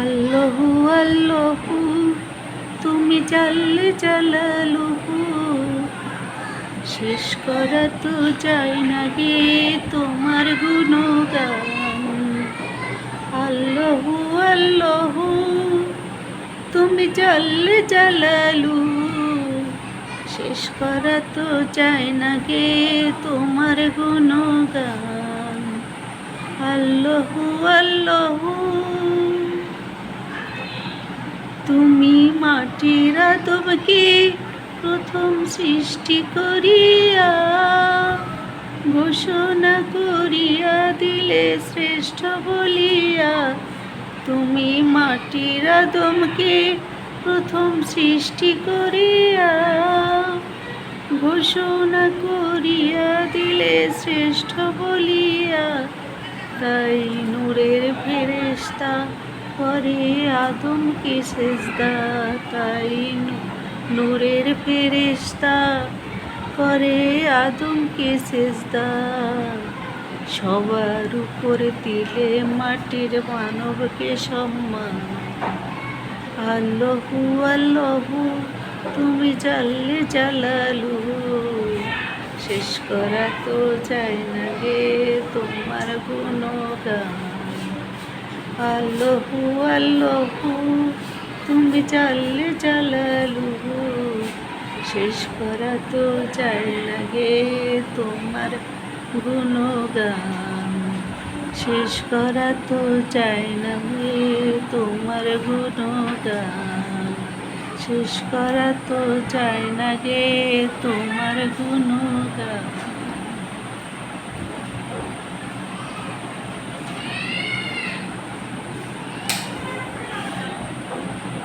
আল্লাহু আল্লাহু, তুমি জানলে জালালুহু। শেষ করা তো যায় না গে তোমার গুণগান। আল্লাহু আল্লাহু, তুমি জানলে জালালু শেষ করা তো যায় না গে তোমার গুণগান। আল্লাহু আল্লাহু তুমি মাটির আদমকে প্রথম সৃষ্টি করিয়া ঘোষণা করিয়া দিলে শ্রেষ্ঠ বলিয়া, তুমি মাটির আদমকে প্রথম সৃষ্টি করিয়া ঘোষণা করিয়া দিলে শ্রেষ্ঠ বলিয়া, তাই নূরের ফেরেস্তা করে আদমকে সেজদা, তাই নূরের ফেরেস্তা করে আদমকে সেজদা। সবার উপরে দিলে মাটির মানবকে সম্মান। আল্লাহু আল্লাহু, তুমি জানলে জালালু। শেষ করা তো যায় না গে তোমার গুণগান। আল্লাহু আল্লাহু, তুমি জানলে জালালু শেষ করা তো যায় না গে তোমার গুণগান। শেষ করা তো যায় না গে তোমার গুণগান। শেষ করা তো যায় না গে তোমার গুণগান।